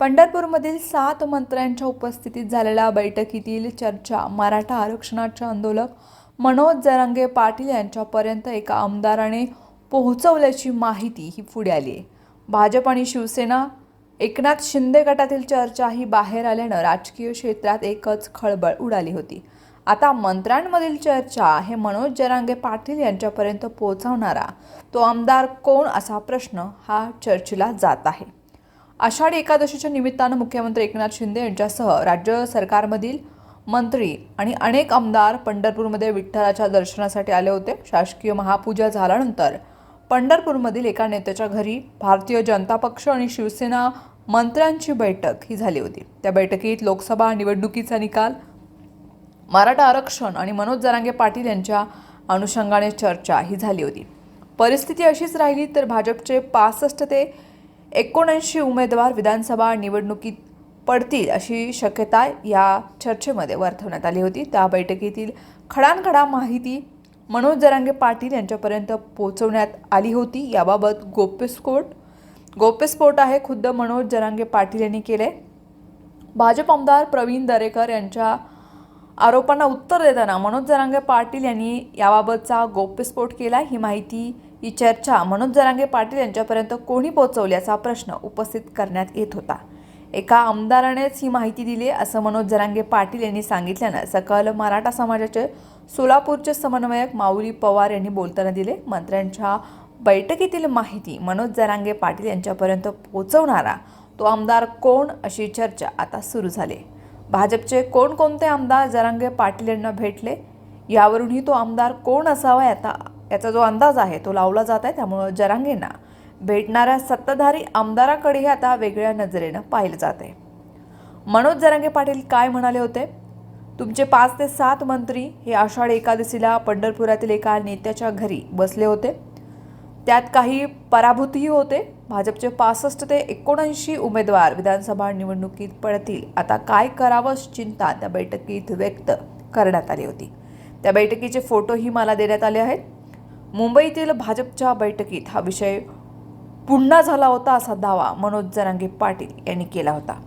पंढरपूरमधील सात मंत्र्यांच्या उपस्थितीत झालेल्या बैठकीतील चर्चा मराठा आरक्षणाचे आंदोलक मनोज जरांगे पाटील यांच्यापर्यंत एका आमदाराने पोहोचवल्याची माहिती ही पुढे आली आहे. भाजप आणि शिवसेना एकनाथ शिंदे गटातील चर्चा ही बाहेर आल्यानं राजकीय क्षेत्रात एकच खळबळ उडाली होती. आता मंत्र्यांमधील चर्चा हे मनोज जरांगे पाटील यांच्यापर्यंत पोहोचवणारा. तो आमदार कोण असा प्रश्न हा चर्चेला जात आहे. आषाढी एकादशीच्या निमित्तानं मुख्यमंत्री एकनाथ शिंदे यांच्यासह राज्य सरकारमधील मंत्री आणि अनेक आमदार पंढरपूरमध्ये विठ्ठलाच्या दर्शनासाठी आले होते. शासकीय महापूजा झाल्यानंतर पंढरपूरमधील एका नेत्याच्या घरी भारतीय जनता पक्ष आणि शिवसेना मंत्र्यांची बैठक ही झाली होती. त्या बैठकीत लोकसभा निवडणुकीचा निकाल मराठा आरक्षण आणि मनोज जरांगे पाटील यांच्या अनुषंगाने चर्चा ही झाली होती. परिस्थिती अशीच राहिली तर भाजपचे पासष्ट ते एकोणऐंशी उमेदवार विधानसभा निवडणुकीत पडतील अशी शक्यता या चर्चेमध्ये वर्तवण्यात आली होती. त्या बैठकीतील खडानखडा माहिती मनोज जरांगे पाटील यांच्यापर्यंत पोहोचवण्यात आली होती. याबाबत गोप्यस्फोट गोप्यस्फोट आहे खुद्द मनोज जरांगे पाटील यांनी केले. भाजप आमदार प्रवीण दरेकर यांच्या आरोपांना उत्तर देताना मनोज जरांगे पाटील यांनी याबाबतचा गोप्यस्फोट केला. ही माहिती ही चर्चा मनोज जरांगे पाटील यांच्यापर्यंत कोणी पोचवल्याचा प्रश्न उपस्थित करण्यात येत होता. एका आमदारानेच ही माहिती दिली असं मनोज जरांगे पाटील यांनी सांगितल्यानं सकल मराठा समाजाचे सोलापूरचे समन्वयक माऊली पवार यांनी बोलताना दिले मंत्र्यांच्या बैठकीतील माहिती मनोज जरांगे पाटील यांच्यापर्यंत पोहोचवणारा तो आमदार कोण अशी चर्चा आता सुरू झाली. भाजपचे कोणकोणते आमदार जरांगे पाटील यांना भेटले? यावरूनही तो आमदार कोण असावा याचा याचा जो अंदाज आहे तो लावला जात आहे त्यामुळं जरांगेंना भेटणाऱ्या सत्ताधारी आमदाराकडेही आता वेगळ्या नजरेनं पाहिलं जात आहे. मनोज जरांगे पाटील काय म्हणाले होते? तुमचे पाच ते सात मंत्री हे आषाढ एकादशीला पंढरपुरातील एका नेत्याच्या घरी बसले होते. त्यात काही पराभूतही होते. भाजपचे पासष्ट ते एकोणऐंशी उमेदवार विधानसभा निवडणुकीत पडतील. आता काय करावं चिंता त्या बैठकीत व्यक्त करण्यात आली होती. त्या बैठकीचे फोटोही मला देण्यात आले आहेत. मुंबईतील भाजपच्या बैठकीत हा विषय पुन्हा झाला होता असा दावा मनोज जरांगे पाटील यांनी केला होता.